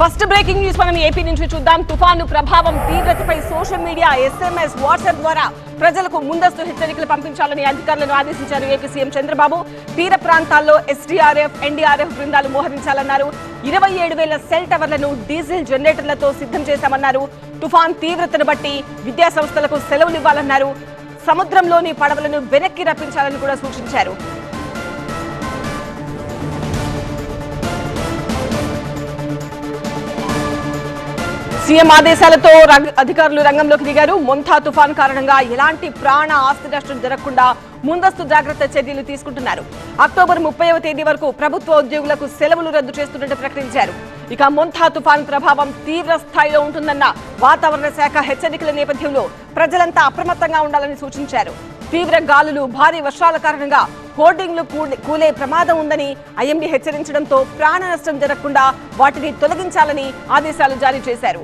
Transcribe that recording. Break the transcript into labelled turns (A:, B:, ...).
A: First breaking news మనం AP నుంచి చూద్దాం. తుఫాను ప్రభావం తీవ్రతపై సోషల్ మీడియా ఎస్ఎంఎస్ వాట్సాప్ ద్వారా ప్రజలకు ముందస్తు హెచ్చరికలు పంపించాలని అధికారులను ఆదేశించారు ఏపీ సీఎం చంద్రబాబు. తీర ప్రాంతాల్లో ఎస్డీఆర్ఎఫ్ ఎన్డీఆర్ఎఫ్ బృందాలు మోహరించాలన్నారు. ఇరవై ఏడు వేల సెల్ టవర్లను డీజిల్ జనరేటర్లతో సిద్ధం చేశామన్నారు. తుఫాన్ తీవ్రతను బట్టి విద్యా సంస్థలకు సెలవులు ఇవ్వాలన్నారు. సముద్రంలోని పడవలను వెనక్కి రప్పించాలని కూడా సూచించారు. సీఎం ఆదేశాలతో అధికారులు రంగంలోకి దిగారు. మొంథా తుఫాన్ కారణంగా ఎలాంటి ప్రాణ ఆస్తి నష్టం జరగకుండా ముందస్తు జాగ్రత్త చర్యలు తీసుకుంటున్నారు. అక్టోబర్ ముప్పైవ తేదీ వరకు ప్రభుత్వ ఉద్యోగులకు సెలవులు రద్దు చేస్తున్నట్టు ప్రకటించారు. ఇక మొంథా తుఫాన్ ప్రభావం తీవ్ర స్థాయిలో ఉంటుందన్న వాతావరణ శాఖ హెచ్చరికల నేపథ్యంలో ప్రజలంతా అప్రమత్తంగా ఉండాలని సూచించారు. తీవ్ర గాలులు భారీ వర్షాల కారణంగా హోర్డింగ్లు కూలే- ప్రమాదం ఉందని ఐఎండీ హెచ్చరించడంతో ప్రాణ నష్టం జరగకుండా వాటిని తొలగించాలని ఆదేశాలు జారీ చేశారు.